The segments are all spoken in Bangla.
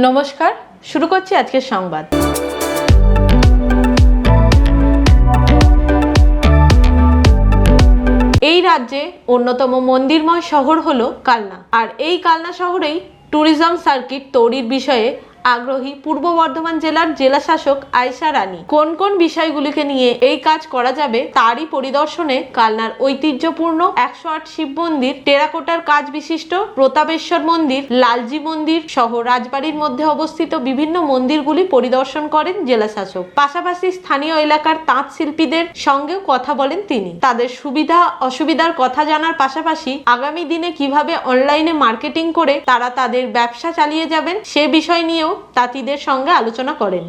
নমস্কার, শুরু করছি আজকের সংবাদ। এই রাজ্যে অন্যতম মন্দিরময় শহর হলো কালনা। আর এই কালনা শহরেই ট্যুরিজম সার্কিট তৈরির বিষয়ে আগ্রহী পূর্ব বর্ধমান জেলার জেলা শাসক আয়সা রানী। কোন কোন বিষয়গুলিকে নিয়ে এই কাজ করা যাবে তারই পরিদর্শনে কালনার ঐতিহ্যপূর্ণ একশো আট শিব মন্দির, টেরাকোটার কাজ বিশিষ্ট প্রতাপেশ্বর মন্দির, লালজি মন্দির সহ রাজবাড়ির মধ্যে অবস্থিত বিভিন্ন মন্দিরগুলি পরিদর্শন করেন জেলা শাসক। পাশাপাশি স্থানীয় এলাকার তাঁত শিল্পীদের সঙ্গেও কথা বলেন তিনি। তাদের সুবিধা অসুবিধার কথা জানার পাশাপাশি আগামী দিনে কীভাবে অনলাইনে মার্কেটিং করে তারা তাদের ব্যবসা চালিয়ে যাবেন সে বিষয় নিয়েও তাঁতিদের সঙ্গে আলোচনা করেন।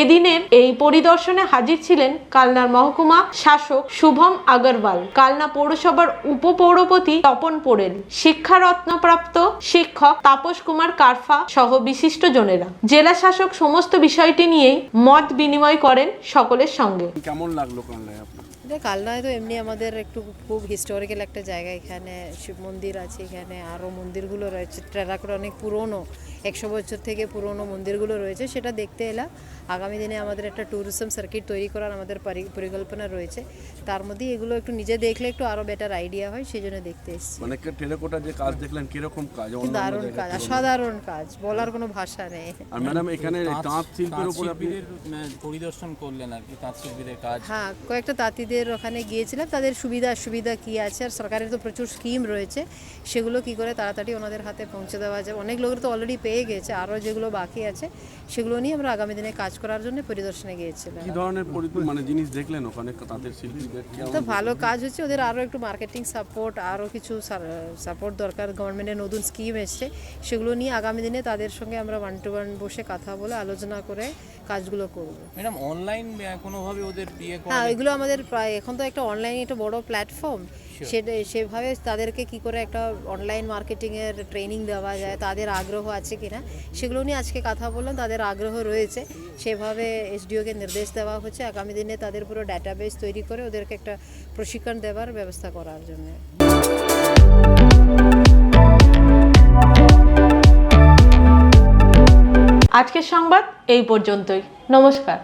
এদিনের এই পরিদর্শনে হাজির ছিলেন কালনার মহকুমা শাসক শুভম আগরওয়াল। কালনা পৌরসভার উপপৌরপতি তপন পোড়েল শিক্ষারত্নপ্রাপ্ত শিক্ষক তাপস কুমার কারফা সহ বিশিষ্ট জনেরা। জেলা শাসক সমস্ত বিষয়টি নিয়েই মত বিনিময় করেন সকলের সঙ্গে। কেমন লাগল আপনার? কালনায় তো এমনি আমাদের একটু খুব হিস্টোরিক্যাল একটা জায়গা। এখানে শিব মন্দির আছে এখানে আরও মন্দিরগুলো রয়েছে। টেরাকোটা অনেক পুরনো। একশো বছর থেকে পুরনো মন্দিরগুলো রয়েছে সেটা দেখতে এলাম। আগামী দিনে আমাদের একটা ট্যুরিজম সার্কিট তৈরি করার আমাদের পরিকল্পনা রয়েছে। তার মধ্যে এগুলো একটু নিজে দেখলে একটু আরও বেটার আইডিয়া হয় সেই জন্য দেখতে এসেছি। মানে টেরাকোটা যে কাজ দেখলেন কীরকম কাজ? দারুণ কাজ? অসাধারণ কাজ বলার কোনো ভাষা নেই। আর ম্যাডাম এখানে তাঁত শিল্পের উপর আপনি পরিদর্শন করলেন আর কি তাঁত শিল্পীদের কাজ। হ্যাঁ কয়েকটা তাঁতিদের ওখানে গিয়েছিলাম তাদের সুবিধা অসুবিধা কী আছে? আর সরকারের তো প্রচুর স্কিম রয়েছে সেগুলো কি করে তাড়াতাড়ি ওনাদের হাতে পৌঁছে দেওয়া যায়? অনেক লোকের তো অলরেডি পেয়ে গেছে আরও যেগুলো বাকি আছে সেগুলো নিয়ে আমরা আগামী দিনে কাজ করার জন্য পরিদর্শনে গিয়েছিলাম। কি ধরনের মানে জিনিস দেখলেন ওখানে তাঁতের শিল্পীদের তো ভালো কাজ হচ্ছে ওদের আরও একটু মার্কেটিং সাপোর্ট আরও কিছু সাপোর্ট দরকার গভর্নমেন্টের নতুন স্কিম এসছে সেগুলো নিয়ে আগামী দিনে তাদের সঙ্গে আমরা ওয়ান টু ওয়ান বসে কথা বলে আলোচনা করে কাজগুলো করব। ম্যাডাম অনলাইন কোনোভাবে ওদের বিয়ে হ্যাঁ এগুলো আমাদের প্রায় এখন তো একটা অনলাইন একটা বড় প্ল্যাটফর্ম সেটা সেভাবে তাদেরকে কি করে একটা অনলাইন মার্কেটিংয়ের ট্রেনিং দেওয়া যায় তাদের আগ্রহ আছে কিনা সেগুলো নিয়ে আজকে কথা বললাম, তাদের আগ্রহ রয়েছে। সেভাবে এসডিওকে নির্দেশ দেওয়া হচ্ছে, আগামী দিনে তাদের পুরো ডাটাবেস তৈরি করে ওদেরকে একটা প্রশিক্ষণ দেওয়ার ব্যবস্থা করার জন্য। আজকের সংবাদ এই পর্যন্তই। নমস্কার।